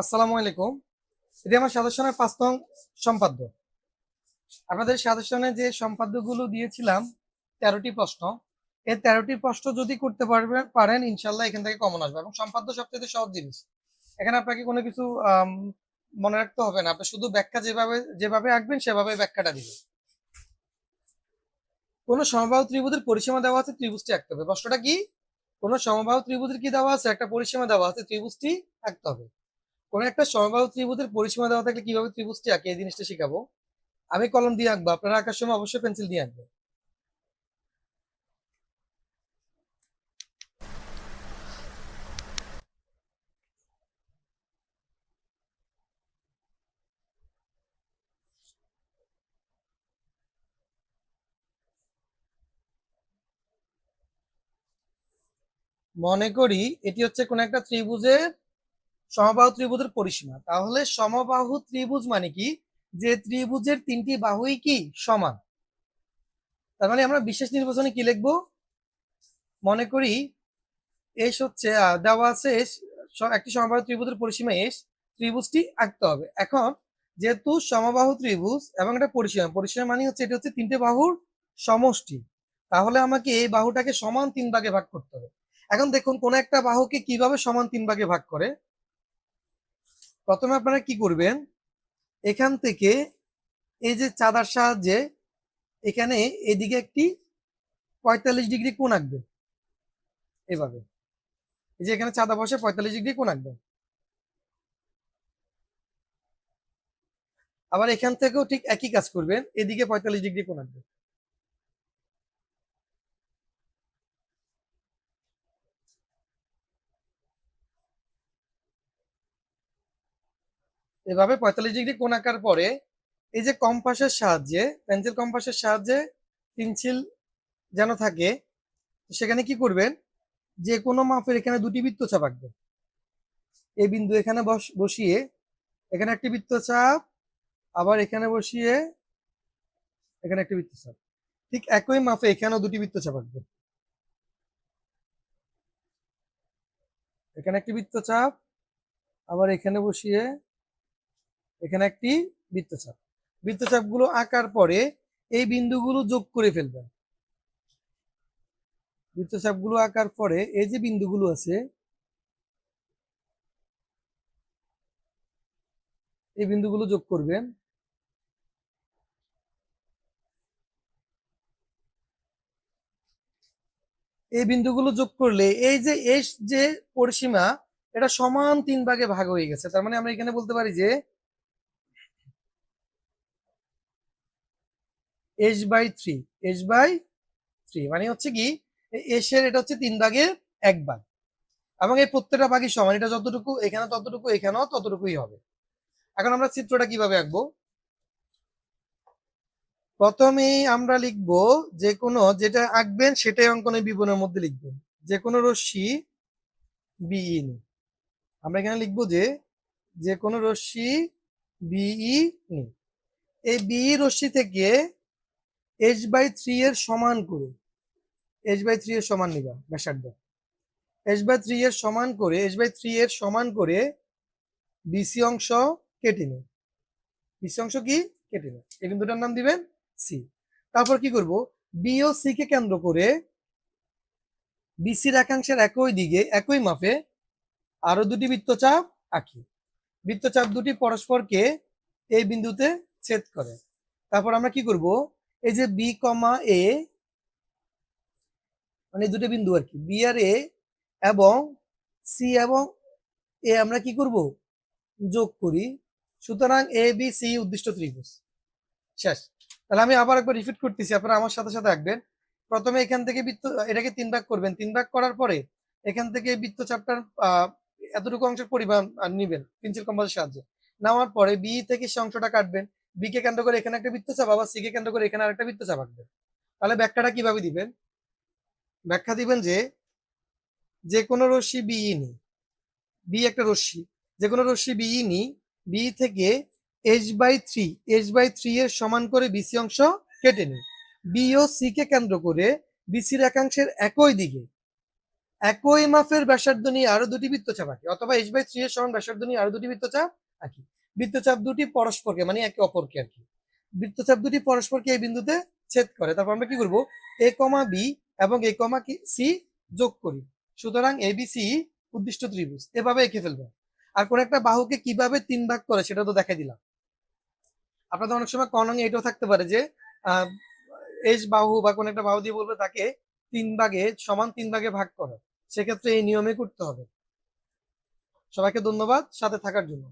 আসসালামু আলাইকুম। এটি আমার সাজেশনের পাঁচ নং সম্পাদ্য। আপনাদের সাজেশনে যে সম্পাদ্যগুলো দিয়েছিলাম, তেরোটি প্রশ্ন। এই তেরোটি প্রশ্ন যদি করতে পারবেন, পারেন, ইনশাল্লাহ এখান থেকে কমন আসবে। এবং সম্পাদ্য সবচেয়ে সহজ জিনিস। এখানে আপনাকে কোনো কিছু মনে রাখতে হবে না। আপনি শুধু ব্যাখ্যা যেভাবে যেভাবে আঁকবেন, সেভাবে ব্যাখ্যাটা দিবেন। কোনো সমবাহু ত্রিভুজের পরিসীমা দেওয়া আছে, ত্রিভুজটি আঁকতে হবে। প্রশ্নটা কি? কোনো সমবাহু ত্রিভুজের কি দেওয়া আছে? একটা পরিসীমা দেওয়া আছে, ত্রিভুজটি আঁকতে হবে। কোন একটা সমবাহু ত্রিভুজের পরিসীমা দেওয়া থাকলে কীভাবে ত্রিভুজটি আঁকে? এই জিনিসটা শিখাবো। আমি কলম দিয়ে আঁকবো। আপনারা আঁকার সময় অবশ্যই পেন্সিল দিয়ে আঁকবেন। মনে করি এটি হচ্ছে কোন একটা ত্রিভুজের সমবাহু ত্রিভুজের পরিসীমা। তাহলে সমবাহু ত্রিভুজ মানে কি? যে ত্রিভুজের তিনটি বাহুই কি? সমান। তার মানে আমরা বিশেষ নির্বাচনে কি লিখব? মনে করি এস হচ্ছে দেওয়া আছে এস একটি সমবাহু ত্রিভুজের পরিসীমা এস, ত্রিভুজটি আঁকতে হবে। এখন, যেহেতু সমবাহু ত্রিভুজ এবং একটা পরিসীমা পরিসীমা মানে হচ্ছে এটা হচ্ছে তিনটে বাহুর সমষ্টি। তাহলে আমাকে এই বাহুটাকে সমান তিন ভাগে ভাগ করতে হবে। এখন দেখুন, কোন একটা বাহুকে কীভাবে সমান তিন ভাগে ভাগ করে? প্রথমে আপনারা কি করবেন? এখান থেকে এই যে চাঁদার সাহায্যে এখানে এদিকে একটি পঁয়তাল্লিশ ডিগ্রি কোণ আঁকবেন এভাবে। এই যে এখানে চাঁদা বসে পঁয়তাল্লিশ ডিগ্রি কোণ আঁকবেন আবার এখান থেকেও ঠিক একই কাজ করবেন, এদিকে পঁয়তাল্লিশ ডিগ্রি কোণ আঁকবেন এভাবে পঁয়তাল্লিশ ডিগ্রি কোণ আঁকার পরে এই যে কম্পাসের সাহায্যে, পেন্সিল কম্পাসের সাহায্যে পেন্সিল যেন থাকে, সেখানে কি করবেন? যে কোনো মাপের এখানে দুটি বৃত্তচাপ আঁকবেন এই বিন্দু এখানে বস- বসিয়ে এখানে একটি বৃত্তচাপ আবার এখানে বসিয়ে এখানে একটি বৃত্তচাপ ঠিক একই মাপে এখানেও দুটি বৃত্তচাপ আঁকবেন এখানে একটি বৃত্তচাপ আবার এখানে বসিয়ে এখানে একটি বৃত্তচাপ। বৃত্তচাপগুলো আঁকার পরে এই বিন্দুগুলো যোগ করে ফেলবেন। বৃত্তচাপগুলো আঁকার পরে এই যে বিন্দুগুলো আছে, এই বিন্দুগুলো যোগ করবেন। এই বিন্দুগুলো যোগ করলে এই যে এস যে পরিসীমা, এটা সমান তিন ভাগে ভাগ হয়ে গেছে। তার মানে আমরা এখানে বলতে পারি যে S by three S by three মানে হচ্ছে কি এস এর এটা হচ্ছে তিন ভাগের এক ভাগ। এবং এই প্রত্যেকটা ভাগই সমান, এটা যতটুকু এখানে ততটুকু, এখানেও ততটুকুই হবে। এখন আমরা চিত্রটা কীভাবে আঁকবো? প্রথমে আমরা লিখব যে কোনো যেটা আঁকবেন সেটাই অঙ্কনের বিবরণের মধ্যে লিখবেন। যে কোনো রশ্মি বিই নি। আমরা এখানে লিখব যে যে কোনো রশ্মি বিই নি। এই বিই রশ্মি থেকে এইচ বাই থ্রি এর সমান করে এইচ বাই থ্রি এর সমান নিবা, ব্যাসার্ধ। এইচ বাই থ্রি এর সমান করে এইচ বাই থ্রি এর সমান করে বিসি অংশ কেটে নে বিসি অংশ কি? কেটে নিই। এই বিন্দুটার নাম দিবেন সি তারপর কি করব? বি ও সি কে কেন্দ্র করে বিসি একাংশের একই দিকে, একই মাপে আরও দুটি বৃত্তচাপ আঁকি। বৃত্তচাপ দুটি পরস্পরকে এই বিন্দুতে ছেদ করে। তারপর আমরা কি করব? এই যে বি কমা এ মানে দুটো বিন্দু আর কি। বি আর এ এবং সি এবং এ আমরা কি করব? যোগ করি। সুতরাং এ বি সি উদ্দিষ্ট ত্রিভুজ। শেষ। তাহলে আমি আবার একবার রিপিট করতেছি আপনারা আমার সাথে সাথে আঁকবেন। প্রথমে এখান থেকে বৃত্ত এটাকে তিন ভাগ করবেন। তিন ভাগ করার পরে এখান থেকে বৃত্তচাপটার আহ, এতটুকু অংশের পরিমাণ নিবেন পেন্সিল কম্পাসের সাহায্যে। নেওয়ার পরে বি থেকে সে অংশটা কাটবেন। বি কে কেন্দ্র করে এখানে একটা বৃত্তচাপ আবার সি কে কেন্দ্র করে এখানে আরেকটা বৃত্তচাপ আঁকবেন তাহলে ব্যাখ্যাটা কীভাবে দিবেন? ব্যাখ্যা দিবেন যে যে কোনো রশ্মি বিই নি বি একটা রশ্মি। যে কোনো রশ্মি বিই নি বি থেকে H by three H by three এর সমান করে বিসি অংশ কেটে নি বি ও সি কে কেন্দ্র করে বিসি একাংশের একই দিকে, একই মাপের ব্যাসার্ধ নিয়ে আরও দুটি বৃত্ত বৃত্তচাপ আঁকি। অথবা এইচ বাই থ্রি এর সমান ব্যাসার্ধ নিয়ে আরও দুটি বৃত্তচাপ আঁকি। বৃত্তচাপ দুটি পরস্পরকে মানে একে অপরকে আর কি। বৃত্তচাপ দুটি পরস্পরকে এই বিন্দুতে ছেদ করে। তারপর আমরা কি করব? এ কমা বি এবং এ কমা কি সি যোগ করি। সুতরাং এ বি সি উদ্দিষ্ট ত্রিভুজ। এভাবে এঁকে ফেলব। আর কোন একটা বাহুকে কীভাবে তিন ভাগ করে সেটা তো দেখাই দিলাম। আপনাদের অনেক সময় কনং এটাও থাকতে পারে যে এস বাহু বা কোন একটা বাহু দিয়ে বলবে তাকে তিন ভাগে সমান তিন ভাগে ভাগ করো। সেক্ষেত্রে এই নিয়মে করতে হবে। সবাইকে ধন্যবাদ সাথে থাকার জন্য।